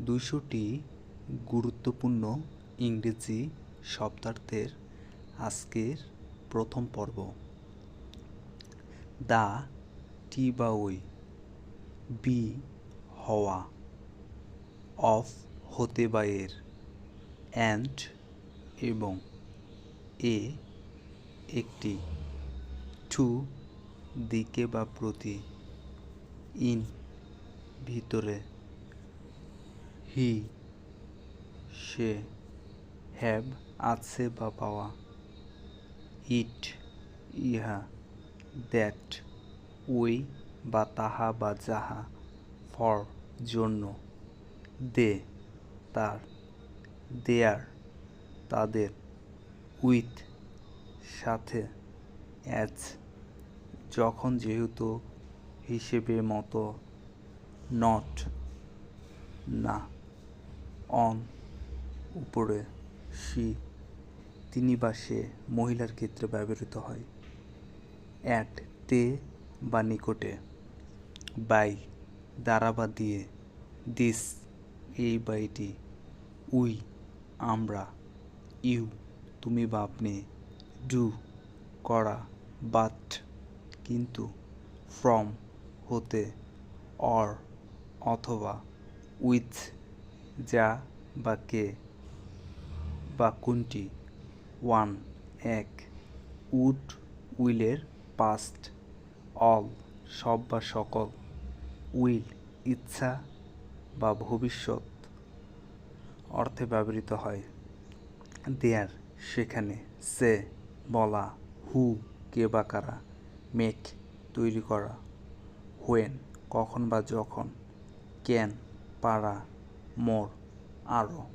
দুইশোটি গুরুত্বপূর্ণ ইংরেজি শব্দার্থের আজকের প্রথম পর্ব। দা টি বা ওই বি হওয়া, অফ হতে বা এর, অ্যান্ড এবং এ একটি, টু দিকে বা প্রতি, ইন ভিতরে। হি, সে হ্যাভ আছে বা পাওয়া। ইট, ইহা, দ্যাট ওই বা তাহা বা যাহা, ফর, জন্য। দে, তার। দেয়ার, তাদের। উইথ, সাথে। অ্যাজ, যখন যেহেতু হিসেবে মতো। নট, না। অন উপরে সি তিনি বা সে মহিলার ক্ষেত্রে ব্যবহৃত হয়। অ্যাট তে বা নিকটে। বাই দ্বারা বা দিয়ে। দিস এই বা এটি উই আমরা। ইউ তুমি বা আপনি। ডু করা বাট কিন্তু ফ্রম হতে অর অথবা উইথ যা বা কে বা কোনটি? ওয়ান, এক, উড, উইলের পাস্ট, অল, সব বা সকল, উইল, ইচ্ছা বা ভবিষ্যৎ, অর্থে ব্যবহৃত হয়। দেয়ার সেখানে, সে, বলা, হু, কে বা কারা, মেক, তৈরি করা, হোয়েন, কখন বা যখন, ক্যান, পারা more arrow.